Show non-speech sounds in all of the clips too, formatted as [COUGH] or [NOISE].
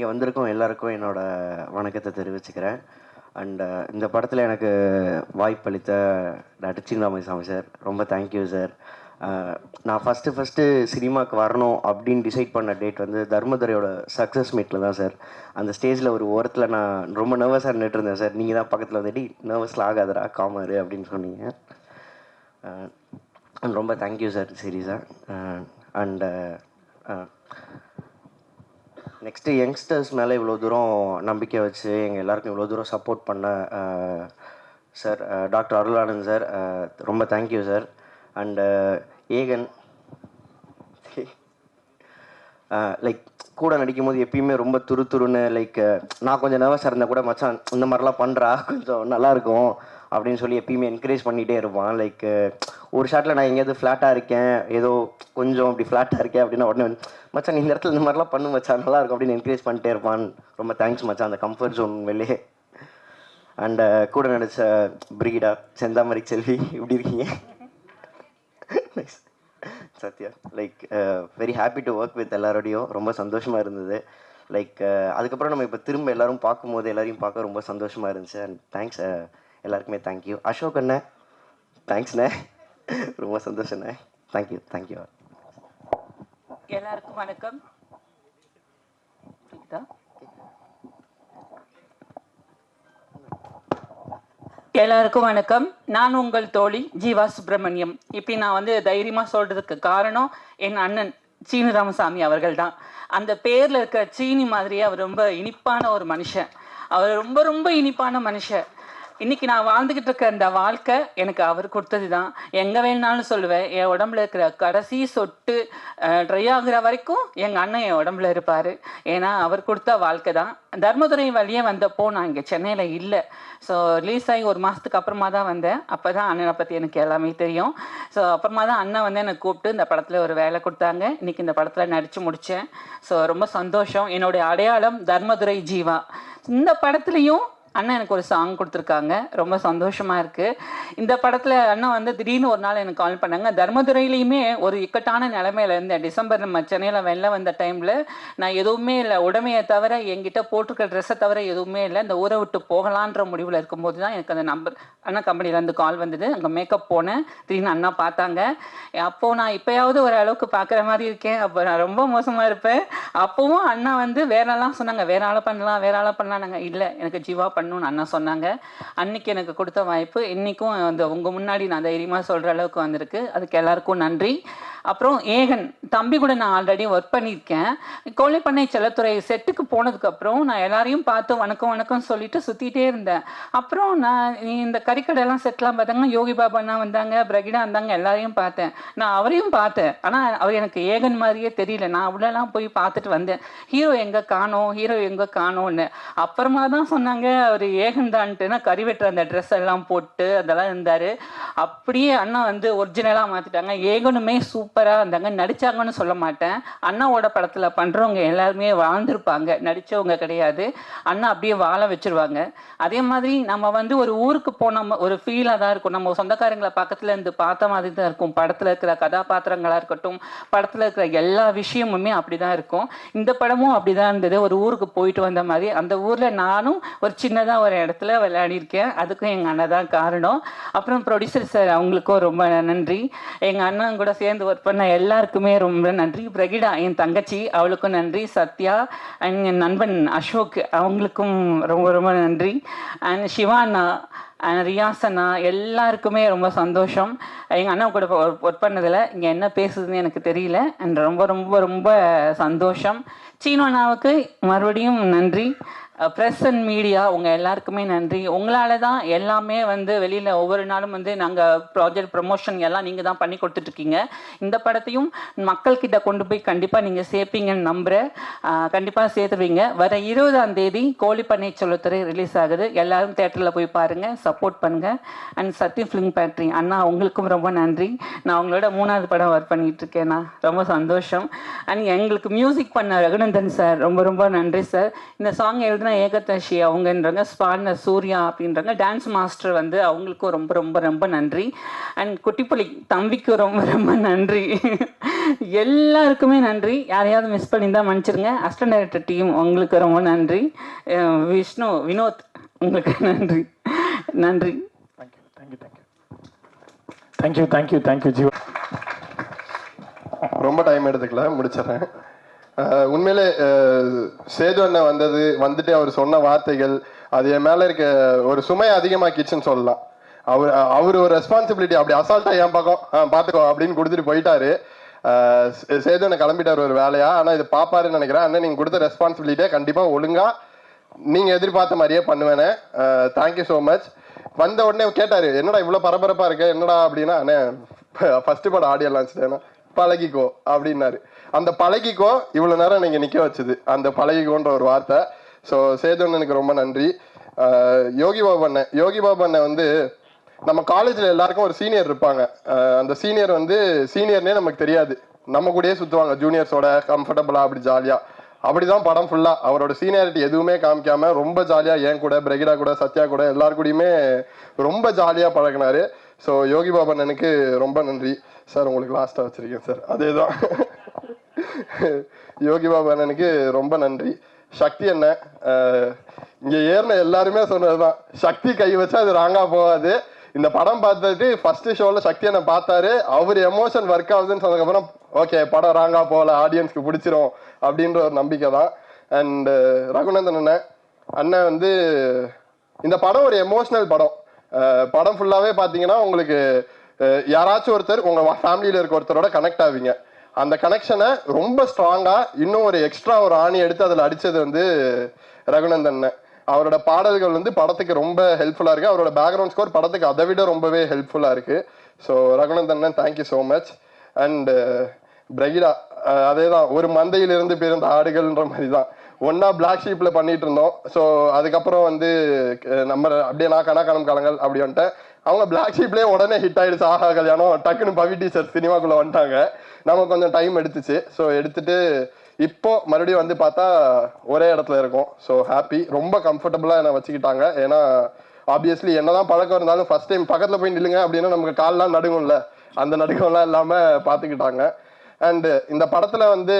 இங்கே வந்திருக்கோம் எல்லாருக்கும் என்னோட வணக்கத்தை தெரிவிச்சுக்கிறேன். அண்டு uh, இந்த படத்தில் எனக்கு வாய்ப்பளித்த டாக்டர் சாமி சார் ரொம்ப தேங்க்யூ சார் uh, நான் ஃபஸ்ட்டு ஃபஸ்ட்டு சினிமாவுக்கு வரணும் அப்படின்னு டிசைட் பண்ண டேட் வந்து தர்மதுரையோட சக்ஸஸ் மீட்டில் தான் சார் அந்த ஸ்டேஜில் ஒரு ஓரத்தில் நான் ரொம்ப நர்வஸாக நின்றுட்டு இருந்தேன் சார் நீங்கள் தான் பக்கத்தில் வந்துட்டு நர்வஸில் ஆகாதரா காமரு அப்படின்னு சொன்னீங்க. Uh, ரொம்ப தேங்க்யூ சார் சீரியஸாக அண்டு நெக்ஸ்ட்டு யங்ஸ்டர்ஸ் மேலே இவ்வளோ தூரம் நம்பிக்கை வச்சு எங்கள் எல்லாருக்கும் இவ்வளோ தூரம் சப்போர்ட் பண்ண சார் டாக்டர் அருளானந்த் சார் ரொம்ப thank you sir and Egan [LAUGHS] like கூட நடிக்கும் போது எப்பயுமே ரொம்ப துரு துருன்னு லைக் நான் கொஞ்சம் நர்வஸாக இருந்தால் கூட மச்சான் இந்த மாதிரிலாம் பண்ணுறா கொஞ்சம் நல்லாயிருக்கும் அப்படின்னு சொல்லி எப்பயுமே என்கரேஜ் பண்ணிகிட்டே இருப்பான். லைக் ஒரு ஷாட்டில் நான் எங்கேயாவது ஃப்ளாட்டாக இருக்கேன் ஏதோ கொஞ்சம் அப்படி ஃப்ளாட்டாக இருக்கேன் அப்படின்னா உடனே மச்சான் இந்த இடத்துல இந்த மாதிரிலாம் பண்ணு மச்சான் நல்லா இருக்கும் அப்படின்னு என்கரேஜ் பண்ணிட்டே இருப்பான். ரொம்ப தேங்க்ஸ் மச்சான் அந்த கம்ஃபர்ட் ஜோன் வெளியே அண்ட் கூட நடித்த பிரிகிடா செந்தாமரை செல்வி இப்படி இருக்கீங்க? Sathya. Like very happy to work with எல்லாரோடையும். ரொம்ப சந்தோஷமாக இருந்தது. லைக் uh, அதுக்கப்புறம் நம்ம இப்போ திரும்ப எல்லாரும் பார்க்கும்போது எல்லாரையும் பார்க்க ரொம்ப சந்தோஷமாக இருந்துச்சு. அண்ட் தேங்க்ஸ் uh, எல்லாருக்குமே தேங்க்யூ அசோக் அண்ணே தேங்க்ஸ்ண்ணே ரொம்ப சந்தோஷண்ணே தேங்க்யூ தேங்க்யூ எல்லாருக்கும் வணக்கம். புரியுதா? எல்லாருக்கும் வணக்கம். நான் உங்கள் தோழி ஜீவா சுப்பிரமணியம். இப்படி நான் வந்து தைரியமாக சொல்றதுக்கு காரணம் என் அண்ணன் சீனு ராமசாமி அவர்கள் தான் அந்த பேரில் இருக்க சீனி மாதிரியே அவர் ரொம்ப இனிப்பான ஒரு மனுஷன். அவர் ரொம்ப ரொம்ப இனிப்பான மனுஷன். இன்னைக்கு நான் வாழ்ந்துகிட்டு இருக்க அந்த வாழ்க்கை எனக்கு அவர் கொடுத்தது தான் எங்கே வேணாலும் சொல்லுவேன். என் உடம்புல இருக்கிற கடைசி சொட்டு ட்ரை ஆகுற வரைக்கும் எங்கள் அண்ணன் என் உடம்புல இருப்பார். ஏன்னா அவர் கொடுத்த வாழ்க்கை தான் தர்மதுரை வழியே வந்தப்போ நான் இங்கே சென்னையில் இல்லை. ஸோ ரிலீஸ் ஆகி ஒரு மாதத்துக்கு அப்புறமா தான் வந்தேன். அப்போ தான் அண்ணனை பற்றி எனக்கு எல்லாமே தெரியும். ஸோ அப்புறமா தான் அண்ணன் வந்து என்னை கூப்பிட்டு இந்த படத்தில் ஒரு வேலை கொடுத்தாங்க. இன்னைக்கு இந்த படத்தில் நடித்து முடித்தேன் ஸோ ரொம்ப சந்தோஷம். என்னுடைய அடையாளம் தர்மதுரை ஜீவா. இந்த படத்துலையும் அண்ணன் எனக்கு ஒரு சாங் கொடுத்துருக்காங்க. ரொம்ப சந்தோஷமாக இருக்குது இந்த படத்தில் அண்ணன் வந்து திடீர்னு ஒரு நாள் எனக்கு கால் பண்ணாங்க. தர்மதுரையிலையுமே ஒரு இக்கட்டான நிலமையில இருந்தேன். டிசம்பர் நம்ம சென்னையில் வெளில வந்த டைமில் நான் எதுவுமே இல்லை. உடமையை தவிர என்கிட்ட போட்டிருக்க ட்ரெஸ்ஸை தவிர எதுவுமே இல்லை. இந்த ஊரை விட்டு போகலான்ற முடிவில் இருக்கும்போது தான் எனக்கு அந்த நம்பர் அண்ணா கம்பெனிலேருந்து கால் வந்தது. அங்கே மேக்கப் போனேன். திடீர்னு அண்ணா பார்த்தாங்க. அப்போது நான் இப்போயாவது ஒரு அளவுக்கு பார்க்குற மாதிரி இருக்கேன். அப்போ நான் ரொம்ப மோசமாக இருப்பேன். அப்போவும் அண்ணா வந்து வேறெல்லாம் சொன்னாங்க. வேற ஆளை பண்ணலாம் வேற ஆளை பண்ணலாம் நாங்கள் இல்லை எனக்கு ஜீவா பண்ணணும்னு அண்ணா சொன்னாங்க. அன்னைக்கு எனக்கு கொடுத்த வாய்ப்பு இன்றைக்கும் அந்த உங்கள் முன்னாடி நான் தைரியமாக சொல்கிற அளவுக்கு வந்திருக்கு. அதுக்கு எல்லாருக்கும் நன்றி. அப்புறம் ஏகன் தம்பி கூட நான் ஆல்ரெடி ஒர்க் பண்ணியிருக்கேன். கோழிப்பண்ணை செல்லத்துறை செட்டுக்கு போனதுக்கப்புறம் நான் எல்லாரையும் பார்த்து வணக்கம் வணக்கம் சொல்லிட்டு சுற்றிட்டே இருந்தேன். அப்புறம் நான் இந்த கறிக்கடைலாம் செட்லாம் பார்த்தாங்க யோகி பாபாண்ணா வந்தாங்க பிரகிடா வந்தாங்க எல்லாரையும் பார்த்தேன். நான் அவரையும் பார்த்தேன். ஆனால் அவர் எனக்கு ஏகன் மாதிரியே தெரியல. நான் அவ்வளோலாம் போய் பார்த்துட்டு வந்தேன். ஹீரோ எங்கே காணோம்? ஹீரோ எங்கே காணோம்னு. அப்புறமா தான் சொன்னாங்க அவர் ஏகன் தான்ட்டுனா கறி வெட்டுற அந்த ட்ரெஸ் எல்லாம் போட்டு அதெல்லாம் இருந்தார். அப்படியே அண்ணா வந்து ஒரிஜினலாக மாற்றிட்டாங்க ஏகனுமே சூப்பராக இருந்தாங்க. நடித்தாங்கன்னு சொல்ல மாட்டேன். அண்ணாவோட படத்தில் பண்ணுறவங்க எல்லாருமே வாழ்ந்திருப்பாங்க. நடித்தவங்க கிடையாது. அண்ணா அப்படியே வாழ வச்சுருவாங்க. அதே மாதிரி நம்ம வந்து ஒரு ஊருக்கு போன ஒரு ஃபீலாக தான் இருக்கும். நம்ம சொந்தக்காரங்களை பக்கத்துல இருந்து பார்த்த மாதிரி தான் இருக்கும். படத்தில் இருக்கிற கதாபாத்திரங்களாக இருக்கட்டும் படத்தில் இருக்கிற எல்லா விஷயமுமே அப்படி தான் இருக்கும். இந்த படமும் அப்படி தான் இருந்தது. ஒரு ஊருக்கு போயிட்டு வந்த மாதிரி. அந்த ஊரில் நானும் ஒரு சின்னதாக ஒரு இடத்துல விளையாடிருக்கேன். அதுக்கும் எங்கள் அண்ணன் தான் காரணம். அப்புறம் ப்ரொடியூசர் சார் அவங்களுக்கும் ரொம்ப நன்றி. எங்கள் அண்ணன் கூட சேர்ந்து ஒரு ஒர்க் பண்ண எல்லாருக்குமே ரொம்ப நன்றி. பிரகிடா என் தங்கச்சி அவளுக்கும் நன்றி. சத்யா அண்ட் என் நண்பன் அசோக் அவங்களுக்கும் ரொம்ப ரொம்ப நன்றி. அண்ட் சிவானா அண்ட் ரியாசனா எல்லாருக்குமே ரொம்ப சந்தோஷம். எங்கள் அண்ணா கூட ஒர்க் பண்ணதில் இங்கே என்ன பேசுதுன்னு எனக்கு தெரியல. அண்ட் ரொம்ப ரொம்ப ரொம்ப சந்தோஷம். சீனோ அண்ணாவுக்கு மறுபடியும் நன்றி. ப்ரெஸ் அண்ட் மீடியா உங்கள் எல்லாருக்குமே நன்றி. உங்களால தான் எல்லாமே வந்து வெளியில் ஒவ்வொரு நாளும் வந்து நாங்கள் ப்ராஜெக்ட் ப்ரமோஷன் எல்லாம் நீங்கள் தான் பண்ணி கொடுத்துட்ருக்கீங்க. இந்த படத்தையும் மக்கள்கிட்ட கொண்டு போய் கண்டிப்பாக நீங்கள் சேர்ப்பீங்கன்னு நம்புகிறேன் கண்டிப்பாக சேர்த்துருவீங்க. வர இருபதாம் தேதி பண்ணை சொல்லுத்துறை ரிலீஸ் ஆகுது. எல்லாரும் தேட்டரில் போய் பாருங்கள் சப்போர்ட் பண்ணுங்கள் அண்ட் சத்தியம் ஃபிலிம் ஃபேக்ட்ரி அண்ணா உங்களுக்கும் ரொம்ப நன்றி. நான் உங்களோட மூணாவது படம் ஒர்க் பண்ணிகிட்ருக்கேண்ணா ரொம்ப சந்தோஷம். அண்ட் எங்களுக்கு மியூசிக் பண்ண ரகுநந்தன் சார் ரொம்ப ரொம்ப நன்றி சார் இந்த சாங் எழுதின ஏகதர்ஷி அவங்கன்றாங்க ஸ்பாட்ன சூர்யா அப்படின்றாங்க டான்ஸ் மாஸ்டர் வந்து அவங்களுக்கும் ரொம்ப ரொம்ப ரொம்ப நன்றி. அண்ட் குட்டிப்புலி தம்பிக்கும் ரொம்ப ரொம்ப நன்றி. எல்லாருக்குமே நன்றி. யாரையாவது மிஸ் பண்ணியிருந்தா மன்னிச்சிருங்க. அசிஸ்டன்ட் டைரக்டர் டீம் உங்களுக்கு ரொம்ப நன்றி. விஷ்ணு வினோத் உங்களுக்கு நன்றி. நன்றி. Thank you thank you thank you thank you Jeeva. ரொம்ப டைம் எடுத்துக்கல முடிச்சிடுறேன். உண்மையிலே சேது அண்ணன் வந்தது வந்துட்டு அவர் சொன்ன வார்த்தைகள் அது என் மேல இருக்க ஒரு சுமையை அதிகமாக்கிச்சுன்னு சொல்லலாம். அவர் அவர் ஒரு ரெஸ்பான்சிபிலிட்டி அப்படி அசால்ட்டா என் பக்கம் பார்த்துக்கோ பாத்துக்கோ அப்படின்னு கொடுத்துட்டு போயிட்டாரு. சேது அண்ணன் கிளம்பிட்டார் ஒரு வேலையா ஆனா இது பாப்பாருன்னு நினைக்கிறேன். அண்ணன் நீங்க கொடுத்த ரெஸ்பான்சிபிலிட்டியை கண்டிப்பா ஒழுங்கா நீங்க எதிர்பார்த்த மாதிரியே பண்ணுவேனே. தேங்க்யூ ஸோ மச் வந்த உடனே கேட்டாரு என்னடா இவ்வளவு பரபரப்பா இருக்க? என்னடா? அப்படின்னா அண்ணே ஃபர்ஸ்ட் படம் ஆடியோ லான்ச் பழகிக்கோ அப்படின்னாரு. அந்த பழகிக்கோ இவ்வளவு நேரம் நீங்க நிக்க வச்சது. அந்த பழகிக்கோன்ற ஒரு வார்த்தை. ஸோ சேதுவண்ணனுக்கு ரொம்ப நன்றி. யோகி பாபு அண்ணன் யோகி பாபு அண்ணன் வந்து நம்ம காலேஜ்ல எல்லாருக்கும் ஒரு சீனியர் இருப்பாங்க. அந்த சீனியர் வந்து சீனியர்னே நமக்கு தெரியாது. நம்ம கூடயே சுத்துவாங்க ஜூனியர்ஸோட கம்ஃபர்டபுளா அப்படி ஜாலியா அப்படிதான் படம் ஃபுல்லா அவரோட சீனியாரிட்டி எதுவுமே காமிக்காம ரொம்ப ஜாலியா என் கூட பிரகிடா கூட சத்யா கூட எல்லாரு கூடயுமே ரொம்ப ஜாலியா பழகினாரு. ஸோ யோகி பாபா அண்ணனுக்கு ரொம்ப நன்றி சார் உங்களுக்கு லாஸ்ட்டாக வச்சிருக்கேன் சார் அதேதான். யோகி பாபா அண்ணனுக்கு ரொம்ப நன்றி சக்தி என்ன இங்கே ஏறின எல்லாருமே சொன்னதுதான். சக்தி கை வச்சா அது ராங்காக போகாது. இந்த படம் பார்த்துட்டு ஃபர்ஸ்ட் ஷோவில் சக்தி என்ன பார்த்தாரு. அவர் எமோஷன் ஒர்க் ஆகுதுன்னு சொன்னதுக்கப்புறம் ஓகே படம் ராங்காக போகல ஆடியன்ஸ்க்கு பிடிச்சிரும் அப்படின்ற ஒரு நம்பிக்கை தான் அண்ட் ரகுநந்தன் அண்ணன். அண்ணன் வந்து இந்த படம் ஒரு எமோஷ்னல் படம். படம் ஃபுல்லாகவே பார்த்தீங்கன்னா உங்களுக்கு யாராச்சும் ஒருத்தர் உங்கள் ஃபேமிலியில் இருக்க ஒருத்தரோட கனெக்ட் ஆவீங்க. அந்த கனெக்ஷனை ரொம்ப ஸ்ட்ராங்காக இன்னும் ஒரு எக்ஸ்ட்ரா ஒரு ஆணி எடுத்து அதில் அடித்தது வந்து ரகுநந்தன். அவரோட பாடல்கள் வந்து படத்துக்கு ரொம்ப ஹெல்ப்ஃபுல்லாக இருக்குது அவரோட பேக்ரவுண்ட் ஸ்கோர் படத்துக்கு அதை விட ரொம்பவே ஹெல்ப்ஃபுல்லாக இருக்குது so Raghunandan thank you so much and Brigida அதே தான் ஒரு மந்தையிலிருந்து பிறந்த ஆடுகள்ன்ற மாதிரி தான் ஒன்னா பிளாக் ஷீப்ல பண்ணிட்டு இருந்தோம் ஸோ அதுக்கப்புறம் வந்து நம்ம அப்படியே நான் கணக்கானம் காலங்கள் அப்படி வந்துட்டேன் அவங்க பிளாக் ஷீப்லேயே உடனே ஹிட் ஆயிடுச்சு. ஆஹா கல்யாணம். டக்குன்னு பவி டீச்சர் சினிமாக்குள்ள வந்துட்டாங்க. நம்ம கொஞ்சம் டைம் எடுத்துச்சு. ஸோ எடுத்துட்டு இப்போ மறுபடியும் வந்து பார்த்தா ஒரே இடத்துல இருக்கும். ஸோ ஹாப்பி ரொம்ப கம்ஃபர்டபுளாக என்னை வச்சுக்கிட்டாங்க. ஏன்னா ஆப்வியஸ்லி என்னதான் பழக்கம் இருந்தாலும் ஃபர்ஸ்ட் டைம் பக்கத்தில் போய் நில்லுங்க அப்படின்னா நமக்கு கால்லாம் நடுங்கும்ல. அந்த நடுக்கம்லாம் இல்லாமல் பார்த்துக்கிட்டாங்க. அண்ட் இந்த படத்துல வந்து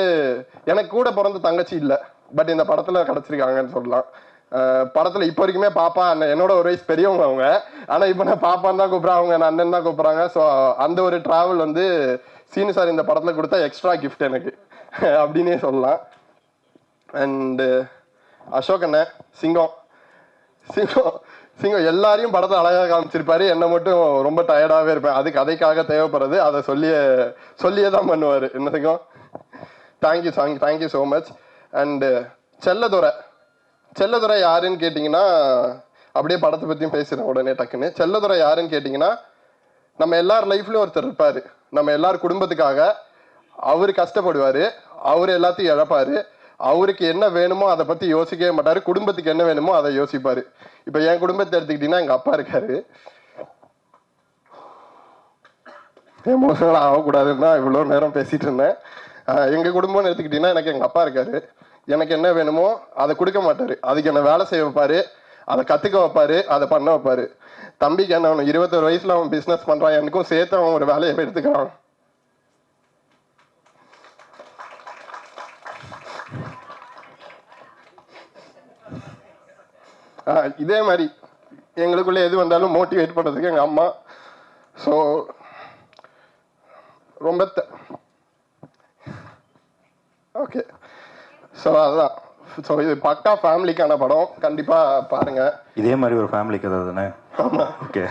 எனக்கு கூட பிறந்த தங்கச்சி இல்லை. பட் இந்த படத்துல கிடைச்சிருக்காங்கன்னு சொல்லலாம். படத்தில் படத்துல இப்போ வரைக்குமே பாப்பா அண்ணன் என்னோட ஒரு வயசு பெரியவங்க அவங்க. ஆனா இப்போ நான் பாப்பான்னு தான் கூப்பிடுறாங்க அவங்க நான் அண்ணன் தான் கூப்பிடுறாங்க. ஸோ அந்த ஒரு டிராவல் வந்து சீனு சார் இந்த படத்துல கொடுத்தா எக்ஸ்ட்ரா கிஃப்ட் எனக்கு. [LAUGHS] அப்படின்னே சொல்லலாம். அண்டு அசோக் அண்ணன் சிங்கம். சிங்கம் சிங்கம் எல்லாரையும் படத்தை அழகாக காமிச்சிருப்பாரு. என்னை மட்டும் ரொம்ப டயர்டாகவே இருப்பேன். அது கதைக்காக தேவைப்படுறது. அதை சொல்லியே சொல்லியே தான் பண்ணுவார். என்ன சிங்கம்? Thank you song thank you so much and uh, Selladurai. Selladurai யாருன்னு கேட்டிங்கன்னா அப்படியே படத்தை பற்றியும் பேசுகிறேன் உடனே டக்குன்னு. செல்லதுரை யாருன்னு கேட்டிங்கன்னா நம்ம எல்லார் லைஃப்லேயும் ஒருத்தர் இருப்பார். நம்ம எல்லார் குடும்பத்துக்காக அவர் கஷ்டப்படுவார் அவர் எல்லாத்தையும் இழப்பார் அவருக்கு என்ன வேணுமோ அதை பற்றி யோசிக்கவே மாட்டார் குடும்பத்துக்கு என்ன வேணுமோ அதை யோசிப்பார். இப்போ என் குடும்பத்தை எடுத்துக்கிட்டிங்கன்னா எங்கள் அப்பா இருக்காரு. எமோஷனல் ஆகக்கூடாதுன்னு தான் இவ்வளோ நேரம் பேசிகிட்டு இருந்தேன். எங்கள் குடும்பம்னு எடுத்துக்கிட்டிங்கன்னா எனக்கு எங்கள் அப்பா இருக்காரு. எனக்கு என்ன வேணுமோ அதை கொடுக்க மாட்டாரு. அதுக்கு என்ன வேலை செய்ய வைப்பாரு அதை கத்துக்க வைப்பாரு அதை பண்ண வைப்பாரு. தம்பிக்கு என்ன அவன் இருபத்தொரு வயசுல அவன் பிசினஸ் பண்றான் எனக்கும் சேர்த்து அவன் ஒரு வேலையை எடுத்துக்கிறான். இதே மாதிரி எங்களுக்குள்ள எது வந்தாலும் மோட்டிவேட் பண்றதுக்கு எங்க அம்மா. ஸோ ரொம்ப ஓகே ஸோ அதுதான் ஸோ இது பக்கா ஃபேமிலிக்கான படம். கண்டிப்பா பாருங்க. இதே மாதிரி ஒரு ஃபேமிலி கதை தானே? ஓகே.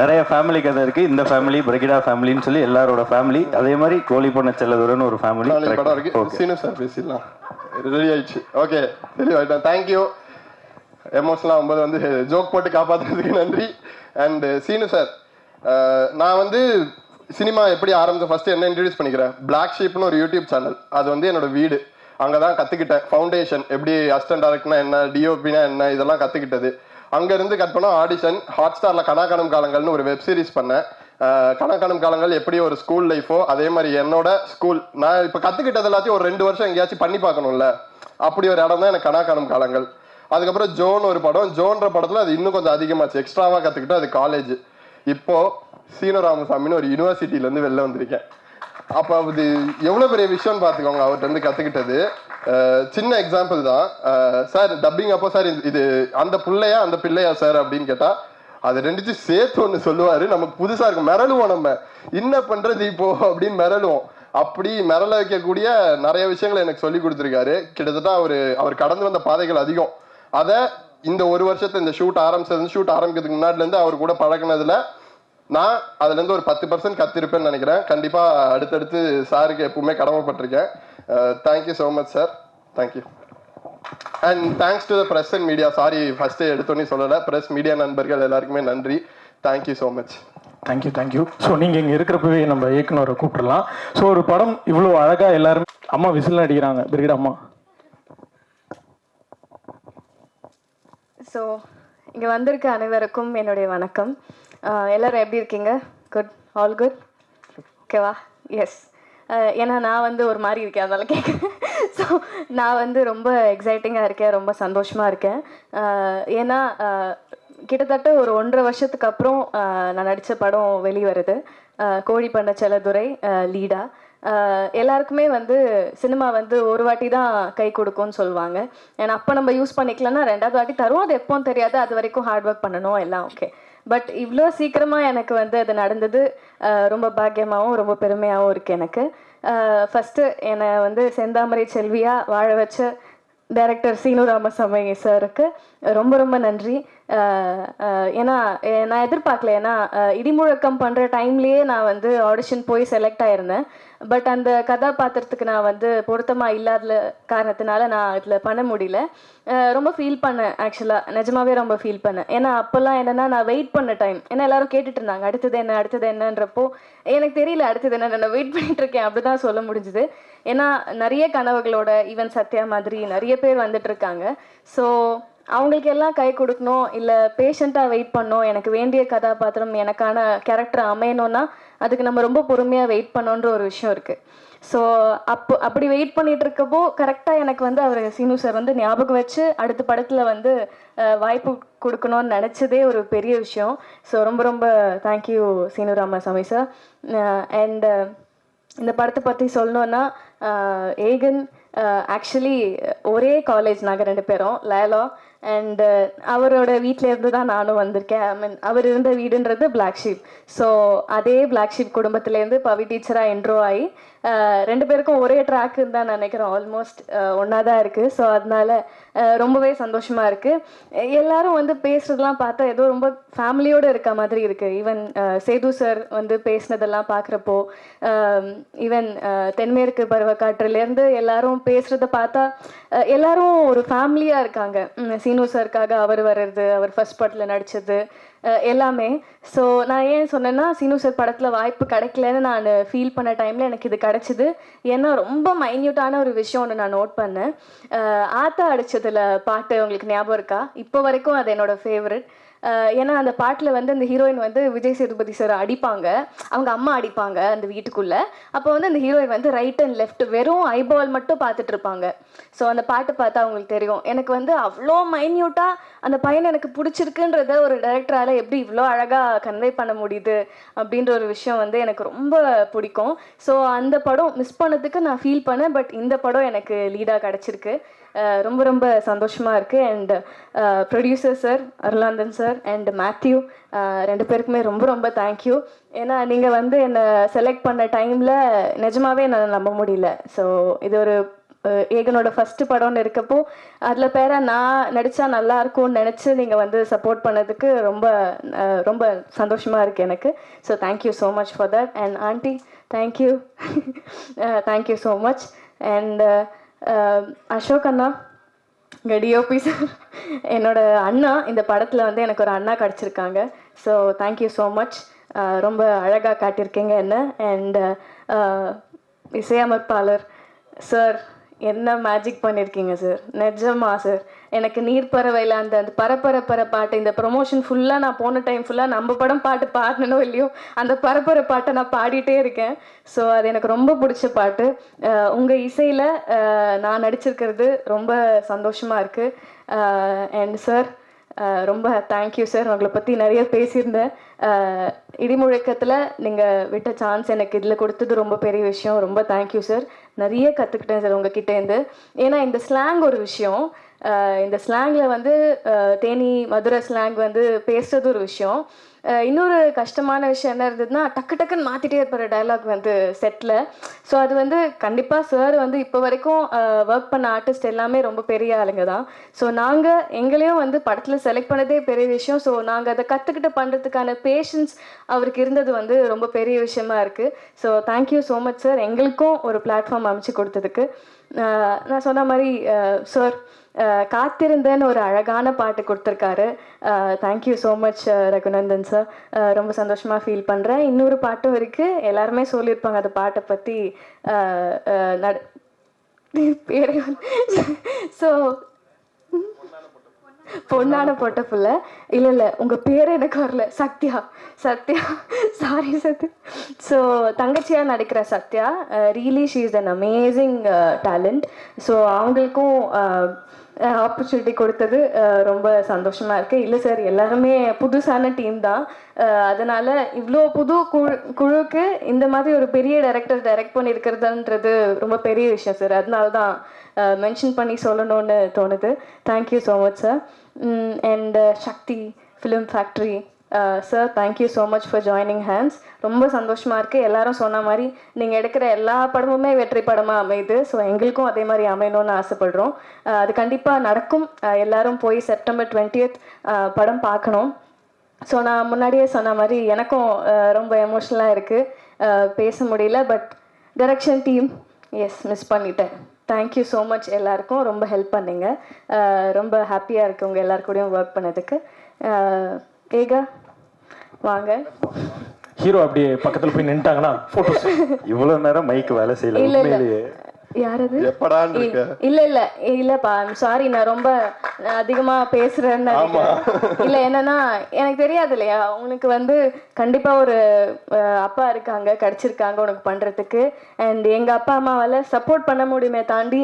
நிறைய ஃபேமிலி கதை இருக்கு. இந்த ஃபேமிலி பிரகிடா ஃபேமிலின்னு சொல்லி எல்லாரோட ஃபேமிலி. அதே மாதிரி கோழி பண்ண செல்லதுரன்னு ஒரு ஃபேமிலி படம் இருக்கு. சீனு சார் பேசிடலாம் ரெடி ஆயிடுச்சு. ஓகே தெளிவாயிட்டேன் தேங்க்யூ எமோஷனலாக ஆகும்போது வந்து ஜோக் போட்டு காப்பாத்துறதுக்கு நன்றி. அண்ட் சீனு சார் நான் வந்து சினிமா எப்படி ஆரம்பிச்ச ஃபர்ஸ்ட் என்ன இன்ட்ரடியூஸ் பண்ணிக்கிறேன்? பிளாக் ஷீப்னு ஒரு யூடியூப் சேனல் அது வந்து என்னோட வீடு. அங்கே தான் கற்றுக்கிட்டேன் ஃபவுண்டேஷன் எப்படி அசிஸ்டன்ட் டேரக்ட்னா என்ன டிஓபினா என்ன இதெல்லாம் கற்றுக்கிட்டது அங்கேருந்து கட் பண்ண ஆடிஷன் ஹாட் ஸ்டாரில் கனாகனம் காலங்கள்னு ஒரு வெப் சீரிஸ் பண்ணேன். கணக்கணம் காலங்கள் எப்படி ஒரு ஸ்கூல் லைஃபோ அதே மாதிரி என்னோட ஸ்கூல் நான் இப்போ கற்றுக்கிட்டது எல்லாத்தையும் ஒரு ரெண்டு வருஷம் எங்கேயாச்சும் பண்ணி பார்க்கணும்ல. அப்படி ஒரு இடம் தான் எனக்கு கணக்கணம் காலங்கள். அதுக்கப்புறம் ஜோன் ஒரு படம். ஜோன்ற படத்தில் அது இன்னும் கொஞ்சம் அதிகமாச்சு. எக்ஸ்ட்ராவாக கற்றுக்கிட்டு அது காலேஜ் இப்போ சீனு ராமசாமின்னு ஒரு யூனிவர்சிட்டியிலேருந்து வெளில வந்திருக்கேன். அப்போ அது எவ்வளோ பெரிய விஷயம்னு பார்த்துக்கோங்க அவர்கிட்ட இருந்து கற்றுக்கிட்டது சின்ன எக்ஸாம்பிள் தான். சார் டப்பிங் அப்போ சார் இது அந்த பிள்ளையா அந்த பிள்ளையா சார் அப்படின்னு கேட்டால் அது ரெண்டுத்தையும் சேர்த்து ஒன்று சொல்லுவார். நமக்கு புதுசாக இருக்கும் மிரளுவோம் நம்ம. என்ன பண்ணுறது இப்போ அப்படின்னு மிரளுவோம். அப்படி மிரள வைக்கக்கூடிய நிறைய விஷயங்களை எனக்கு சொல்லி கொடுத்துருக்காரு. கிட்டத்தட்ட அவர் அவர் கடந்து வந்த பாதைகள் அதிகம். அதை இந்த ஒரு வருஷத்துல இந்த ஷூட் ஆரம்பிச்சது ஷூட் ஆரம்பிக்கிறதுக்கு முன்னாடிலேருந்து அவர் கூட பழகினதுல நான் அதுலேருந்து ஒரு பத்து பர்சன்ட் கத்திருப்பேன்னு நினைக்கிறேன். கண்டிப்பாக அடுத்தடுத்து சாருக்கு எப்பவுமே கடமைப்பட்டிருக்கேன். Thank you so much sir thank you and thanks to the press and media sorry first எடுத்தோன்னே சொல்லலை. ப்ரெஸ் மீடியா நண்பர்கள் எல்லாருக்குமே நன்றி. Thank you so much thank you thank you so நீங்கள் இங்கே இருக்கிறப்பவே நம்ம இயக்குனரை கூப்பிடலாம். ஸோ ஒரு படம் இவ்வளோ அழகாக எல்லாரும் அம்மா விசில் அடிக்கிறாங்க. பிரிகிட அம்மா. ஸோ இங்கே வந்திருக்க அனைவருக்கும் என்னுடைய வணக்கம். எல்லோரும் எப்படி இருக்கீங்க? குட் ஆல் குட் ஓகேவா எஸ் ஏன்னா நான் வந்து ஒரு மாதிரி இருக்கேன் அதனால கேட்குறேன் ஸோ [LAUGHS] நான் வந்து ரொம்ப எக்ஸைட்டிங்காக இருக்கேன் ரொம்ப சந்தோஷமாக இருக்கேன். ஏன்னா கிட்டத்தட்ட ஒரு ஒன்றரை வருஷத்துக்கு அப்புறம் நான் நடித்த படம் வெளிவருது. கோழி பண்ண செல்லதுரை லீடா. எல்லாருக்குமே வந்து சினிமா வந்து ஒரு வாட்டி தான் கை கொடுக்கும்னு சொல்லுவாங்க. ஏன்னா அப்போ நம்ம யூஸ் பண்ணிக்கலன்னா ரெண்டாவது வாட்டி தரும் அது எப்போவும் தெரியாது. அது வரைக்கும் ஹார்ட் ஒர்க் பண்ணணும். எல்லாம் ஓகே பட் இவ்வளோ சீக்கிரமாக எனக்கு வந்து அது நடந்தது ரொம்ப பாக்கியமாகவும் ரொம்ப பெருமையாகவும் இருக்குது எனக்கு. ஃபஸ்ட்டு என்னை வந்து செந்தாமரை செல்வியாக வாழ வச்ச டைரக்டர் சீனு ராமசாமி சாருக்கு ரொம்ப ரொம்ப நன்றி. ஏன்னா நான் எதிர்பார்க்கல. ஏன்னா இடிமுழக்கம் பண்ணுற டைம்லேயே நான் வந்து ஆடிஷன் போய் செலக்ட் ஆயிருந்தேன். பட் அந்த கதாபாத்திரத்துக்கு நான் வந்து பொருத்தமாக இல்லாத காரணத்தினால நான் இதில் பண்ண முடியல. ரொம்ப ஃபீல் பண்ணேன் ஆக்சுவலாக நிஜமாவே ரொம்ப ஃபீல் பண்ணேன். ஏன்னா அப்போல்லாம் என்னென்னா நான் வெயிட் பண்ண டைம் ஏன்னா எல்லாரும் கேட்டுட்டு இருந்தாங்க அடுத்தது என்ன அடுத்தது என்னன்றப்போ எனக்கு தெரியல அடுத்தது என்ன நான் வெயிட் பண்ணிட்டு இருக்கேன் அப்படி தான் சொல்ல முடிஞ்சுது. ஏன்னா நிறைய கனவுகளோட ஈவன் சத்யா மாதிரி நிறைய பேர் வந்துட்டு இருக்காங்க ஸோ அவங்களுக்கு எல்லாம் கை கொடுக்கணும் இல்லை பேஷண்ட்டாக வெயிட் பண்ணணும் எனக்கு வேண்டிய கதாபாத்திரம் எனக்கான கேரக்டர் அமையணும்னா அதுக்கு நம்ம ரொம்ப பொறுமையாக வெயிட் பண்ணோன்ற ஒரு விஷயம் இருக்குது ஸோ அப்போ அப்படி வெயிட் பண்ணிட்டு இருக்கப்போ கரெக்டாக எனக்கு வந்து அவர் சீனு சார் வந்து ஞாபகம் வச்சு அடுத்த படத்தில் வந்து வாய்ப்பு கொடுக்கணும்னு நினச்சதே ஒரு பெரிய விஷயம். ஸோ ரொம்ப ரொம்ப thank you Seenu Ramasamy sir and இந்த படத்தை பற்றி சொல்லணுன்னா ஏகன் ஆக்சுவலி ஒரே காலேஜ் நாங்கள் ரெண்டு பேரும் லேலா அண்டு uh, அவரோட வீட்டில இருந்து தான் நானும் வந்திருக்கேன். ஐ மீன் அவர் இருந்த வீடுன்றது பிளாக் ஷீப் ஸோ அதே பிளாக் ஷீப் குடும்பத்துலேருந்து பவி டீச்சராக என்ட்ரோ ஆகி ரெண்டு பேருக்கும் ஒரே ட்ராக்குன்னு தான் நினைக்கிறோம் ஆல்மோஸ்ட் uh, ஒன்றா தான் இருக்குது ஸோ அதனால uh, ரொம்பவே சந்தோஷமாக இருக்குது எல்லாரும் வந்து பேசுறதெல்லாம் பார்த்தா ஏதோ ரொம்ப ஃபேமிலியோடு இருக்க மாதிரி இருக்குது ஈவன் சேது சார் வந்து பேசினதெல்லாம் பார்க்குறப்போ ஈவன் um, தென்மேற்கு பருவக்காற்றுலேருந்து எல்லாரும் பேசுகிறத பார்த்தா எல்லாரும் ஒரு ஃபேமிலியாக இருக்காங்க. சீனு சாருக்காக அவர் வர்றது அவர் ஃபர்ஸ்ட் படத்தில் நடித்தது எல்லாமே. ஸோ நான் ஏன் சொன்னேன்னா சீனு சார் படத்தில் வாய்ப்பு கிடைக்கலன்னு நான் ஃபீல் பண்ண டைமில் எனக்கு இது கிடச்சிது. ஏன்னா ரொம்ப மைன்யூட்டான ஒரு விஷயம் ஒன்று நான் நோட் பண்ணேன். ஆத்தா அடித்ததில் பாட்டு உங்களுக்கு ஞாபகம் இருக்கா? இப்போ வரைக்கும் அது என்னோட ஃபேவரட் ஏன்னா அந்த பாட்டில் வந்து அந்த ஹீரோயின் வந்து விஜய் சேதுபதி சார் அடிப்பாங்க. அவங்க அம்மா அடிப்பாங்க அந்த வீட்டுக்குள்ளே. அப்போ வந்து அந்த ஹீரோயின் வந்து ரைட் அண்ட் லெஃப்ட் வெறும் ஐபால் மட்டும் பார்த்துட்டு இருப்பாங்க. ஸோ அந்த பாட்டு பார்த்தா அவங்களுக்கு தெரியும். எனக்கு வந்து அவ்வளோ மைன்யூட்டாக அந்த பையன் எனக்கு பிடிச்சிருக்குன்றத ஒரு டைரக்டரால் எப்படி இவ்வளோ அழகாக கன்வே பண்ண முடியுது அப்படின்ற ஒரு விஷயம் வந்து எனக்கு ரொம்ப பிடிக்கும். ஸோ அந்த படம் மிஸ் பண்ணதுக்கு நான் ஃபீல் பண்ணேன். பட் இந்த படம் எனக்கு லீடாக கிடச்சிருக்கு. ரொம்ப ரொம்ப சந்தோஷமாக இருக்குது and producer sir Arulanthan sir and Mathew ரெண்டு பேருக்குமே ரொம்ப ரொம்ப தேங்க்யூ ஏன்னா நீங்கள் வந்து என்னை செலக்ட் பண்ண டைமில் நிஜமாவே என்னை நம்ப முடியல. ஸோ இது ஒரு ஏகனோட ஃபஸ்ட்டு படம்னு இருக்கப்போ அதில் பேர நான் நடித்தா நல்லா இருக்கும்னு நினச்சி நீங்கள் வந்து சப்போர்ட் பண்ணதுக்கு ரொம்ப ரொம்ப சந்தோஷமாக இருக்குது எனக்கு. So thank you so much for that and aunty thank you thank you so much and Ashok அண்ணா இங்கே டிஓபி சார். என்னோட அண்ணா இந்த படத்தில் வந்து எனக்கு ஒரு அண்ணா கிடச்சிருக்காங்க. So thank you so much ரொம்ப அழகாக காட்டியிருக்கீங்க என்ன. அண்ட் இசையமைப்பாளர் சார் என்ன மேஜிக் பண்ணியிருக்கீங்க சார் நிஜமா சார் எனக்கு நீர்ப்பறவையில் அந்த அந்த பரப்பர பர பாட்டு இந்த ப்ரொமோஷன் ஃபுல்லாக நான் போன டைம் ஃபுல்லாக நம்ம படம் பாட்டு பாடணும் இல்லையோ அந்த பரப்பர பாட்டை நான் பாடிட்டே இருக்கேன். ஸோ அது எனக்கு ரொம்ப பிடிச்ச பாட்டு. உங்கள் இசையில் நான் நடிச்சிருக்கிறது ரொம்ப சந்தோஷமாக இருக்குது அண்ட் சார் ரொம்ப தேங்க்யூ சார் உங்களை பற்றி நிறைய பேசியிருந்தேன். இடிமுழக்கத்தில் நீங்கள் விட்ட சான்ஸ் எனக்கு இதில் கொடுத்தது ரொம்ப பெரிய விஷயம். ரொம்ப தேங்க்யூ சார் நிறைய கற்றுக்கிட்டேன் சார் உங்ககிட்டேருந்து ஏன்னா இந்த ஸ்லாங் ஒரு விஷயம். இந்த ஸ்லாங்கில் வந்து தேனி மதுரை ஸ்லாங் வந்து பேசுறது ஒரு விஷயம். இன்னொரு கஷ்டமான விஷயம் என்ன இருந்ததுன்னா டக்கு டக்குன்னு மாற்றிட்டே இருப்பார் டைலாக் வந்து செட்டில் ஸோ அது வந்து கண்டிப்பாக சார் வந்து இப்போ வரைக்கும் ஒர்க் பண்ண ஆர்டிஸ்ட் எல்லாமே ரொம்ப பெரிய ஆளுங்க தான். ஸோ நாங்கள் எங்களையும் வந்து படத்தில் செலக்ட் பண்ணதே பெரிய விஷயம். ஸோ நாங்கள் அதை கற்றுக்கிட்டு பண்ணுறதுக்கான பேஷன்ஸ் அவருக்கு இருந்தது வந்து ரொம்ப பெரிய விஷயமா இருக்குது so thank you so much sir எங்களுக்கும் ஒரு பிளாட்ஃபார்ம் அமைச்சு கொடுத்ததுக்கு. நான் சொன்ன மாதிரி சார் காத்திருந்தேன்னு ஒரு அழகான பாட்டு கொடுத்துருக்காரு. Thank you so much Raghunandan sir ரொம்ப சந்தோஷமாக ஃபீல் பண்ணுறேன் இன்னொரு பாட்டும் இருக்குது எல்லாருமே சொல்லியிருப்பாங்க அந்த பாட்டை பற்றி நட பேர் ஸோ பொண்ணான பொட்ட புள்ள. இல்லை இல்லை உங்கள் பேர் எனக்கு வரல. சத்யா சத்யா சாரி சத்யா. ஸோ தங்கச்சியாக நடிக்கிற Sathya really she is an amazing talent so அவங்களுக்கும் ஆப்பர்ச்சுனிட்டி கொடுத்தது. ரொம்ப சந்தோஷமாக இருக்குது இல்லை சார் எல்லாருமே புதுசான டீம் தான். அதனால் அதனால இவ்வளோ புது குழு குழுக்கு இந்த மாதிரி ஒரு பெரிய டைரக்டர் டைரக்ட் பண்ணியிருக்கிறதுன்றது ரொம்ப பெரிய விஷயம் சார் அதனால தான் மென்ஷன் பண்ணி சொல்லணும்னு தோணுது. Thank you so much sir and Sakthi Film Factory sir thank you so much for joining hands ரொம்ப சந்தோஷமாக இருக்குது எல்லாரும் சொன்ன மாதிரி நீங்கள் எடுக்கிற எல்லா படமுமே வெற்றி படமாக அமையுது. ஸோ எங்களுக்கும் அதே மாதிரி அமையணும்னு ஆசைப்படுறோம். Uh, அது கண்டிப்பாக நடக்கும். Uh, எல்லாரும் போய் செப்டம்பர் டுவெண்ட்டியத் uh, படம் பார்க்கணும். ஸோ நான் முன்னாடியே சொன்ன மாதிரி எனக்கும் ரொம்ப எமோஷ்னலாக இருக்குது பேச முடியல but direction team yes miss பண்ணிட்டேன். தேங்க்யூ ஸோ மச் எல்லாருக்கும். ரொம்ப ஹெல்ப் பண்ணீங்க. ரொம்ப ஹாப்பியாக இருக்குது உங்கள் எல்லார் கூடயும் ஒர்க் பண்ணதுக்கு. ஏகா வாங்க. ஹீரோ அப்படியே பக்கத்தில் போய் நின்ட்டாங்கன்னா ஃபோட்டோஸ் இவ்வளவு நேரம் மைக் வேலை செய்யல. இல்ல யாரது? எப்படான்னு இருக்க இல்ல இல்ல இல்லப்பா சாரி நான் ரொம்ப அதிகமா பேசுறேன்னு. இல்ல என்னன்னா எனக்கு தெரியாது இல்லையா? உனக்கு வந்து கண்டிப்பா ஒரு அப்பா இருக்காங்க கிடைச்சிருக்காங்க உனக்கு பண்றதுக்கு. அண்ட் எங்க அப்பா அம்மாவால சப்போர்ட் பண்ண முடியுமே தாண்டி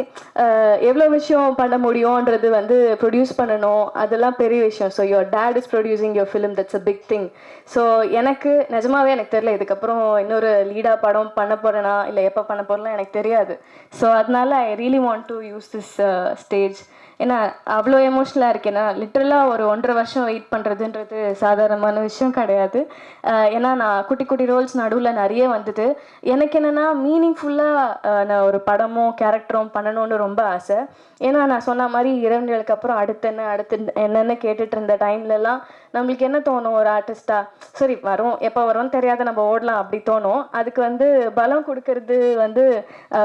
எவ்வளவு விஷயம் பண்ண முடியும்ன்றது வந்து ப்ரொடியூஸ் பண்ணணும். அதெல்லாம் பெரிய விஷயம். So your dad is producing your film that's a big thing so எனக்கு நிஜமாவே எனக்கு தெரியல. இதுக்கப்புறம் இன்னொரு லீடா படம் பண்ண போறேனா இல்லை எப்போ பண்ண போறேன்னா எனக்கு தெரியாது. ஸோ அதனால I really want to use this stage ஏன்னா அவ்வளோ எமோஷ்னலாக இருக்கேன்னா லிட்ரலாக ஒரு ஒன்றரை வருஷம் வெயிட் பண்ணுறதுன்றது சாதாரணமான விஷயம் கிடையாது. Uh, ஏன்னா நான் குட்டி குட்டி ரோல்ஸ் நடுவில் நிறைய வந்தது. எனக்கு என்னென்னா மீனிங்ஃபுல்லாக uh, நான் ஒரு படமோ கேரக்டரும் பண்ணணும்னு ரொம்ப ஆசை. ஏன்னா நான் சொன்ன மாதிரி இரவு நிலைக்கு அப்புறம் அடுத்து என்ன அடுத்து என்னென்னு கேட்டுட்டு இருந்த டைம்லலாம் நம்மளுக்கு என்ன தோணும் ஒரு ஆர்டிஸ்டா சரி வரும். எப்போ வரும்னு தெரியாத நம்ம ஓடலாம். அப்படி தோணும். அதுக்கு வந்து பலம் கொடுக்கறது வந்து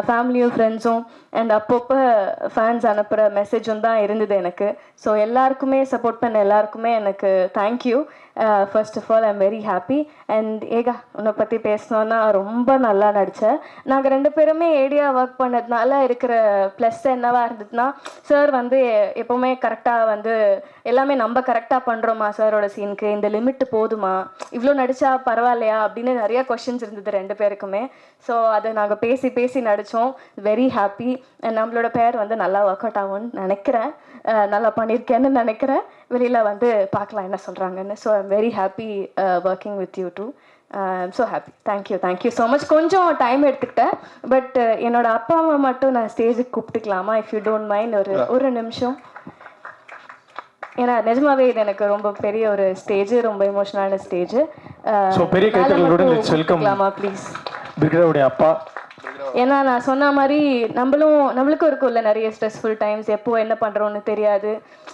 ஃபேமிலியும் ஃப்ரெண்ட்ஸும் அண்ட் அப்பப்போ ஃபேன்ஸ் அனுப்புகிற மெசேஜும் தான் இருந்தது எனக்கு. ஸோ எல்லாருக்குமே சப்போர்ட் பண்ண எல்லாருக்குமே எனக்கு thank you first of all I'm very happy and Eka உன்னை பற்றி பேசணுன்னா ரொம்ப நல்லா நடித்தேன் நாங்கள் ரெண்டு பேருமே ஏடியா ஒர்க் பண்ணதுனால இருக்கிற ப்ளஸ் என்னவா இருந்ததுன்னா சார் வந்து எப்போவுமே கரெக்டாக வந்து எல்லாமே நம்ம கரெக்டாக பண்ணுறோமா சாரோட சீனுக்கு இந்த லிமிட் போதுமா? இவ்வளோ நடித்தா பரவாயில்லையா? அப்படின்னு நிறைய கொஷின்ஸ் இருந்தது ரெண்டு பேருக்குமே. ஸோ அதை நாங்கள் பேசி பேசி நடித்தோம் வெரி ஹாப்பி நம்மளோட பேர் வந்து நல்லா ஒர்க் அவுட் ஆகும்னு நினைக்கிறேன். Uh, நல்லா பண்ணியிருக்கேன்னு நினைக்கிறேன். வெளியில் வந்து பார்க்கலாம் என்ன சொல்கிறாங்கன்னு so I'm very happy working with you too I'm so happy thank you thank you so much கொஞ்சம் டைம் எடுத்துக்கிட்டேன். பட் என்னோட அப்பா அம்மா மட்டும் நான் ஸ்டேஜுக்கு கூப்பிட்டுக்கலாமா? இஃப் யூ டோன்ட் மைண்ட் ஒரு ஒரு நிமிஷம். ஏன்னா நிஜமாவே இது எனக்கு ரொம்ப பெரிய ஒரு ஸ்டேஜ் ரொம்ப எமோஷனலான ஸ்டேஜ் பெரிய கைத்தட்டலுடன் welcome. ப்ளீஸ் பிரிகேடாவுடைய அப்பா. ஏன்னா நான் சொன்ன மாதிரி நம்மளும் நம்மளுக்கும் இருக்கும்ல நிறைய ஸ்ட்ரெஸ்ஃபுல் டைம்ஸ் எப்போ என்ன பண்ணுறோன்னு தெரியாது.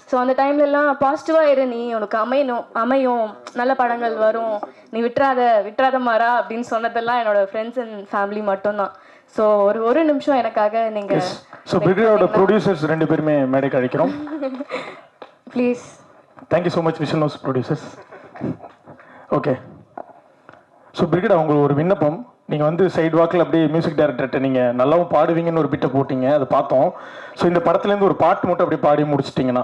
ஸோ அந்த டைம்லலாம் பாசிட்டிவாக இரு நீ. உனக்கு அமையணும் அமையும். நல்ல படங்கள் வரும். நீ விட்டுறாத விட்டுறாத மாறா அப்படின்னு சொன்னதெல்லாம் என்னோட ஃப்ரெண்ட்ஸ் அண்ட் ஃபேமிலி மட்டும்தான். ஸோ ஒரு ஒரு நிமிஷம் எனக்காக நீங்கள் ஸோ பிரிகேடாவோட ப்ரொடியூசர்ஸ் ரெண்டு பேருமே மேடைக்கு அழைக்கிறோம். Please thank you so much விஷனோஸ் producers okay so Brigida உங்களுக்கு ஒரு விண்ணப்பம். நீங்கள் வந்து சைடு வாக்கில் அப்படியே மியூசிக் டைரக்டர்கிட்ட நீங்கள் நல்லாவும் பாடுவீங்கன்னு ஒரு பிட்டை போட்டீங்க அதை பார்த்தோம். ஸோ இந்த படத்துலேருந்து ஒரு பாட்டு மட்டும் அப்படியே பாடி முடிச்சிட்டிங்கன்னா.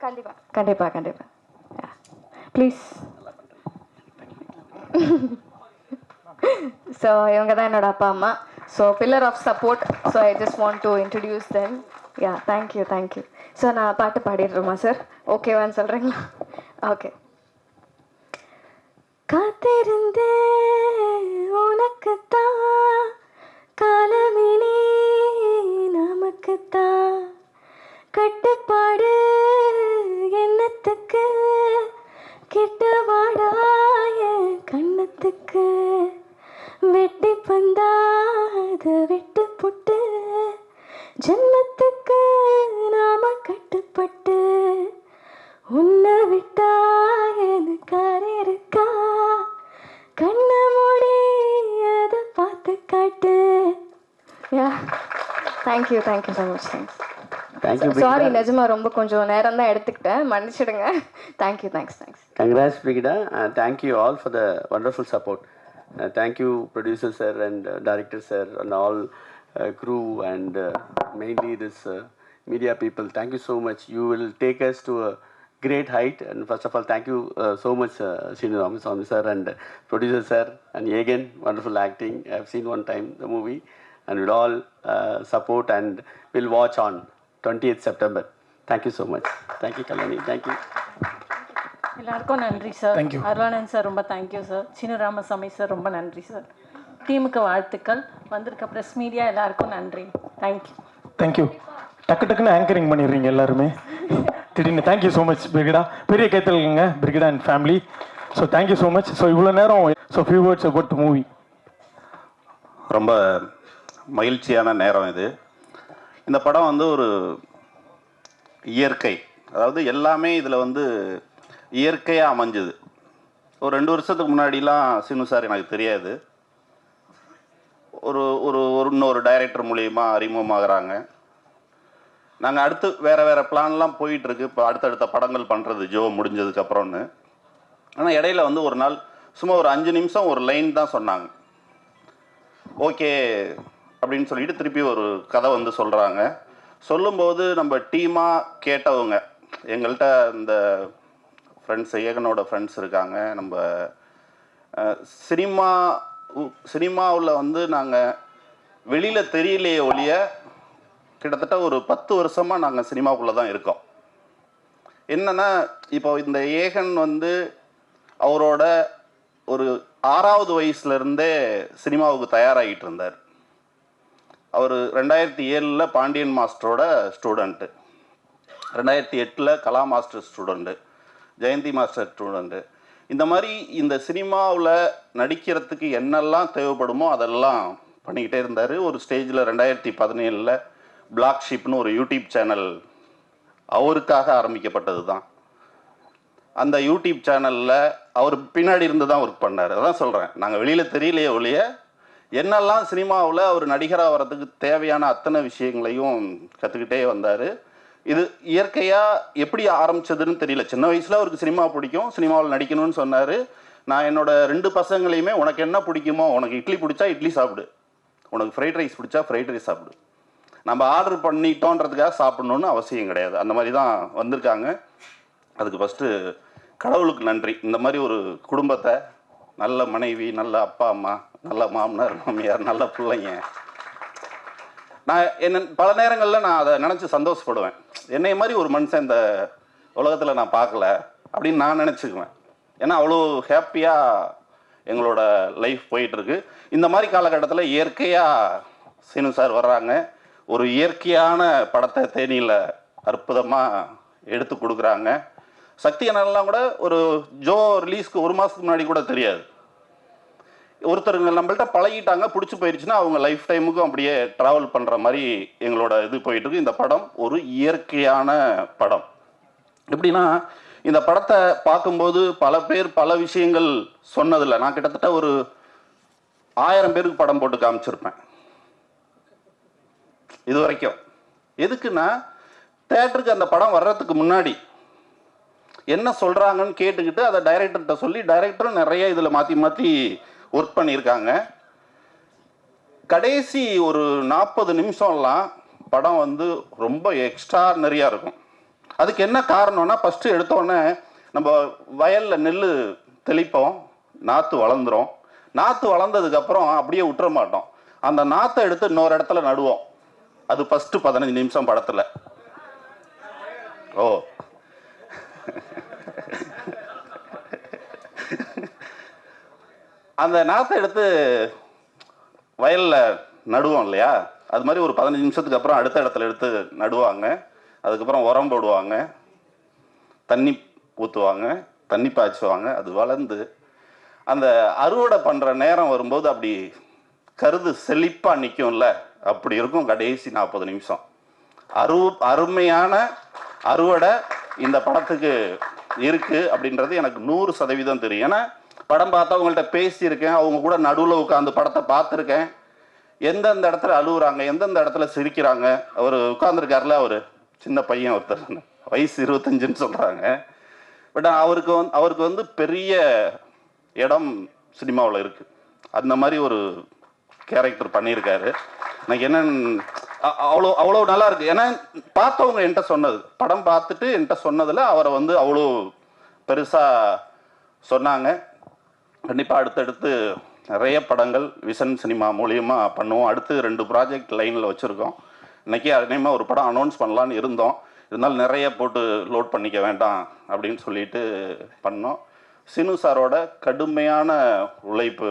கண்டிப்பா. கண்டிப்பா கண்டிப்பா. ப்ளீஸ் ஸோ [LAUGHS] இவங்க தான் என்னோட அப்பா அம்மா. So pillar of support so I just want to introduce then yeah thank you thank you so நான் பாட்டு பாடிடுறோமா சார் ஓகேவான்னு சொல்கிறீங்களா ஓகே காத்திருந்தே உனக்குத்தான். காலமினி நமக்குத்தான். கட்டு thank you thank you so much thanks thank you sorry நிஜமா ரொம்ப கொஞ்சம் நேரம் தான் எடுத்துக்கிட்டேன் மன்னிச்சிடுங்க thank you thanks thanks. Uh, wonderful support. Uh, thank you, producer sir and uh, director sir and all uh, crew and uh, mainly this uh, media people. Thank you so much. You will take us to a great height. And first of all, thank you uh, so much, uh, Srinu Ramaswamy sir and uh, producer sir and again wonderful acting. I've seen one time the movie, and we'll all uh, support and we'll watch on 20th September. Thank you so much. Thank you, Kalani. Thank you. எல்லாருக்கும் நன்றி sir Thank you. Arulanand sir ரொம்ப thank you sir சின்ன Ramasamy sir ரொம்ப நன்றி sir டீமுக்கு வாழ்த்துக்கள். வந்திருக்க press media எல்லாருக்கும் நன்றி. தேங்க்யூ தேங்க்யூ டக்கு டக்குன்னு ஆங்கரிங் பண்ணிடுறீங்க எல்லாருமே. திடீர்னு தேங்க்யூ ஸோ மச் பிரிகிடா பெரிய கைத்தல்ங்க Brigida and family so thank you so much so இவ்வளோ நேரம் so few words about movie ரொம்ப மகிழ்ச்சியான நேரம் இது. இந்த படம் வந்து ஒரு இயற்கை. அதாவது எல்லாமே இதில் வந்து இயற்கையாக அமைஞ்சுது. ஒரு ரெண்டு வருஷத்துக்கு முன்னாடிலாம் சினு சார் எனக்கு தெரியாது. ஒரு ஒரு ஒரு இன்னொரு டைரக்டர் மூலியமாக அறிமுகமாகறாங்க. நாங்கள் அடுத்து வேறு வேறு பிளான்லாம் போயிட்டுருக்கு. இப்போ அடுத்தடுத்த படங்கள் பண்ணுறது ஜோ முடிஞ்சதுக்கப்புறம்னு ஆனால் இடையில வந்து ஒரு நாள் சும்மா ஒரு அஞ்சு நிமிஷம் ஒரு லைன் தான் சொன்னாங்க. ஓகே அப்படின்னு சொல்லிட்டு திருப்பி ஒரு கதை வந்து சொல்கிறாங்க சொல்லும்போது நம்ம டீமாக கேட்டவங்க எங்கள்கிட்ட இந்த ஃப்ரெண்ட்ஸ் ஏகனோட ஃப்ரெண்ட்ஸ் இருக்காங்க. நம்ம சினிமா சினிமாவில் வந்து நாங்கள் வெளியில் தெரியலையே ஒழிய கிட்டத்தட்ட ஒரு பத்து வருஷமாக நாங்கள் சினிமாவுக்குள்ளே தான் இருக்கோம். என்னென்னா இப்போ இந்த ஏகன் வந்து அவரோட ஒரு ஆறாவது வயசுலேருந்தே சினிமாவுக்கு தயாராகிட்டு இருந்தார். அவர் ரெண்டாயிரத்தி ஏழில் பாண்டியன் மாஸ்டரோட ஸ்டூடெண்ட்டு ரெண்டாயிரத்தி எட்டில் Kala master student Jayanthi master student இந்த மாதிரி இந்த சினிமாவில் நடிக்கிறதுக்கு என்னெல்லாம் தேவைப்படுமோ அதெல்லாம் பண்ணிக்கிட்டே இருந்தார். ஒரு ஸ்டேஜில் ரெண்டாயிரத்தி பதினேழில் பிளாக் ஷிப்னு ஒரு யூடியூப் சேனல் அவருக்காக ஆரம்பிக்கப்பட்டது தான் அந்த யூடியூப் சேனலில் அவர் பின்னாடி இருந்து தான் ஒர்க் பண்ணார். அதான் சொல்கிறேன் நாங்கள் வெளியில் தெரியலையே ஒழிய என்னெல்லாம் சினிமாவில் அவர் நடிகராக வர்றதுக்கு தேவையான அத்தனை விஷயங்களையும் கற்றுக்கிட்டே வந்தார். இது இயற்கையாக எப்படி ஆரம்பிச்சதுன்னு தெரியல. சின்ன வயசில் அவருக்கு சினிமா பிடிக்கும் சினிமாவில் நடிக்கணும்னு சொன்னார். நான் என்னோட ரெண்டு பசங்களையுமே உனக்கு என்ன பிடிக்குமோ உனக்கு இட்லி பிடிச்சா இட்லி சாப்பிடு. உனக்கு ஃப்ரைட் ரைஸ் பிடிச்சா ஃப்ரைட் ரைஸ் சாப்பிடு. நம்ம ஆர்டர் பண்ணிட்டோன்றதுக்காக சாப்பிடணும்னு அவசியம் கிடையாது. அந்த மாதிரி தான் வந்திருக்காங்க. அதுக்கு ஃபஸ்ட்டு கடவுளுக்கு நன்றி. இந்த மாதிரி ஒரு குடும்பத்தை நல்ல மனைவி நல்ல அப்பா அம்மா நல்ல மாமனார் மாமியார் நல்ல பிள்ளைங்க. நான் என்ன பல நேரங்களில் நான் அதை நினச்சி சந்தோஷப்படுவேன். என்னை மாதிரி ஒரு மனுஷன் இந்த உலகத்தில் நான் பார்க்கல அப்படின்னு நான் நினச்சிக்குவேன். ஏன்னா அவ்வளோ ஹாப்பியாக எங்களோட லைஃப் போயிட்டுருக்கு. இந்த மாதிரி காலகட்டத்தில் இயற்கையாக சீனு சார் வர்றாங்க. ஒரு இயற்கையான படத்தை தேனியில் அற்புதமாக எடுத்து கொடுக்குறாங்க. சக்தி அண்ணன்லாம் கூட ஒரு ஜோ ரிலீஸ்க்கு ஒரு மாதத்துக்கு முன்னாடி கூட தெரியாது. ஒருத்தருங்க நம்மள்ட்ட பழகிட்டாங்க பிடிச்சி போயிடுச்சுன்னா அவங்க லைஃப் டைமுக்கும் அப்படியே ட்ராவல் பண்ணுற மாதிரி எங்களோட இது போயிட்டுருக்கு. இந்த படம் ஒரு இயற்கையான படம். எப்படின்னா இந்த படத்தை பார்க்கும்போது பல பேர் பல விஷயங்கள் சொன்னதில்லை. நான் கிட்டத்தட்ட ஒரு ஆயிரம் பேருக்கு படம் போட்டு காமிச்சிருப்பேன். இது வரைக்கும். எதுக்குன்னா தேட்டருக்கு அந்த படம் வர்றதுக்கு முன்னாடி என்ன சொல்கிறாங்கன்னு கேட்டுக்கிட்டு அதை டைரக்டர்கிட்ட சொல்லி டைரக்டரும் நிறைய இதில் மாற்றி மாற்றி ஒர்க் பண்ணியிருக்காங்க. கடைசி ஒரு நாற்பது நிமிஷம்லாம் படம் வந்து ரொம்ப எக்ஸ்ட்ரானரியாக இருக்கும். அதுக்கு என்ன காரணம்னா ஃபஸ்ட்டு எடுத்தோடனே நம்ம வயலில் நெல் தெளிப்போம் நாற்று வளர்ந்துரும். நாற்று வளர்ந்ததுக்கப்புறம் அப்படியே விட்டுற மாட்டோம். அந்த நாற்றை எடுத்து இன்னொரு இடத்துல நடுவோம். அது ஃபஸ்ட்டு பதினஞ்சு நிமிஷம் படத்தில். ஓ. [LAUGHS] அந்த நாற்றை எடுத்து வயலில் நடுவோம் இல்லையா? அது மாதிரி ஒரு பதினஞ்சு நிமிஷத்துக்கு அப்புறம் அடுத்த இடத்துல எடுத்து நடுவாங்க. அதுக்கப்புறம் உரம் போடுவாங்க. தண்ணி ஊற்றுவாங்க தண்ணி பாய்ச்சுவாங்க. அது வளர்ந்து அந்த அறுவடை பண்ணுற நேரம் வரும்போது அப்படி கருது செழிப்பாக நிற்கும்ல அப்படி இருக்கும் கடைசி நாற்பது நிமிஷம். அரு அருமையான அறுவடை இந்த படத்துக்கு இருக்கு அப்படின்றது எனக்கு நூறு சதவீதம் தெரியும். ஏன்னா படம் பார்த்தா அவங்கள்ட்ட பேசியிருக்கேன் அவங்க கூட நடுவில் உட்காந்து படத்தை பார்த்துருக்கேன். எந்தெந்த இடத்துல அழுகுறாங்க எந்தெந்த இடத்துல சிரிக்கிறாங்க அவர் உட்காந்துருக்காருல அவர். சின்ன பையன் ஒருத்தர். வயசு இருபத்தஞ்சுன்னு சொல்கிறாங்க பட் அவருக்கு வந்து அவருக்கு வந்து பெரிய இடம் சினிமாவில் இருக்குது அந்த மாதிரி ஒரு கேரக்டர் பண்ணியிருக்காரு. எனக்கு என்ன அவ்வளோ அவ்வளோ நல்லா இருக்கு. ஏன்னா பார்த்தவங்க என்கிட்ட சொன்னது. படம் பார்த்துட்டு என்கிட்ட சொன்னதில் அவரை வந்து அவ்வளோ பெருசாக சொன்னாங்க. கண்டிப்பாக அடுத்தடுத்து நிறைய படங்கள் விசன் சினிமா மூலியமாக பண்ணுவோம். அடுத்து ரெண்டு ப்ராஜெக்ட் லைனில் வச்சுருக்கோம். இன்றைக்கி அதேமாதிரி ஒரு படம் அனௌன்ஸ் பண்ணலான்னு இருந்தோம். இருந்தாலும் நிறைய போட்டு லோட் பண்ணிக்க வேண்டாம் அப்படின்னு சொல்லிட்டு பண்ணோம். சினு சாரோட கடுமையான உழைப்பு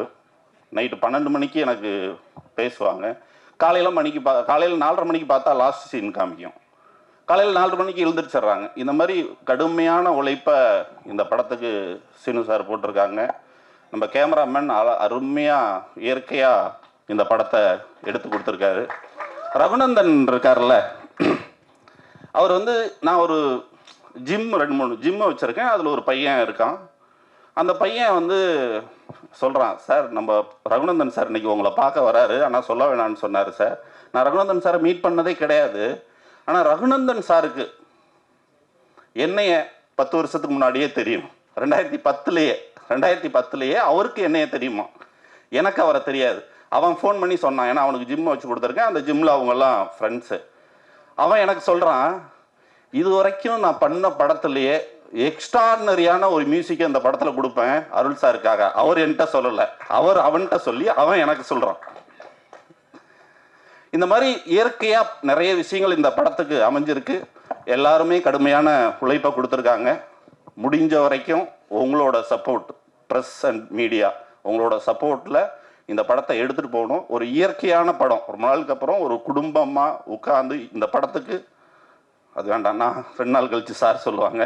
நைட்டு பன்னெண்டு மணிக்கு எனக்கு பேசுவாங்க. காலையில் மணிக்கு பா காலையில் நாலரை மணிக்கு பார்த்தா லாஸ்ட் சீன் காமிக்கும். காலையில் நாலரை மணிக்கு எழுந்திரிச்சிடுறாங்க. இந்த மாதிரி கடுமையான உழைப்பை இந்த படத்துக்கு சினு சார் போட்டிருக்காங்க. நம்ம கேமராமேன் அழ அருமையாக இயற்கையாக இந்த படத்தை எடுத்து கொடுத்துருக்காரு. ரகுநந்தன் இருக்கார்ல அவர் வந்து நான் ஒரு ஜிம் ரெண்டு மூணு ஜிம்மை வச்சுருக்கேன். அதில் ஒரு பையன் இருக்கான். அந்த பையன் வந்து சொல்கிறான் சார் நம்ம ரகுநந்தன் சார் இன்னைக்கு உங்களை பார்க்க வராரு. ஆனால் சொல்ல வேணாம்னு சொன்னார் சார். நான் ரகுநந்தன் சாரை மீட் பண்ணதே கிடையாது. ஆனால் ரகுநந்தன் சாருக்கு என்னைய பத்து வருஷத்துக்கு முன்னாடியே தெரியும். ரெண்டாயிரத்தி பத்துலேயே ரெண்டாயிரத்தி பத்துலேயே அவருக்கு என்னைய தெரியுமா? எனக்கு அவரை தெரியாது. அவன் ஃபோன் பண்ணி சொன்னான். ஏன்னா அவனுக்கு ஜிம் வச்சு கொடுத்துருக்கேன். அந்த ஜிம்மில் அவங்கெல்லாம் ஃப்ரெண்ட்ஸு அவன் எனக்கு சொல்கிறான் இது வரைக்கும் நான் பண்ண படத்துலையே எக்ஸ்ட்ரானரியான ஒரு மியூசிக்கை இந்த படத்தில் கொடுப்பேன் அருள் சாருக்காக அவர் என்கிட்ட சொல்லலை. அவர் அவன்கிட்ட சொல்லி அவன் எனக்கு சொல்கிறான் இந்த மாதிரி இயற்கையாக நிறைய விஷயங்கள் இந்த படத்துக்கு அமைஞ்சிருக்கு. எல்லாருமே கடுமையான உழைப்பை கொடுத்துருக்காங்க. முடிஞ்ச வரைக்கும் உங்களோட சப்போர்ட் ப்ரெஸ் அண்ட் மீடியா உங்களோட சப்போர்ட்டில் இந்த படத்தை எடுத்துகிட்டு போகணும். ஒரு இயற்கையான படம். ரொம்ப நாளுக்கு அப்புறம் ஒரு குடும்பமாக உட்காந்து இந்த படத்துக்கு அது வேண்டாம்னா ரெண்டு நாள் கழித்து சார் சொல்லுவாங்க.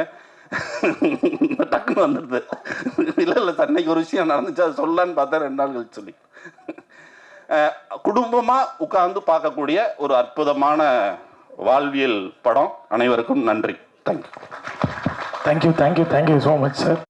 டக்குன்னு வந்துடுது. இல்லை இல்லை தன்னைக்கு ஒரு விஷயம் நடந்துச்சு அது சொல்லான்னு பார்த்தா ரெண்டு நாள் கழிச்சு சொல்லி. குடும்பமாக உட்கார்ந்து பார்க்கக்கூடிய ஒரு அற்புதமான வாழ்வியல் படம். அனைவருக்கும் நன்றி. Thank you thank you thank you thank you so much sir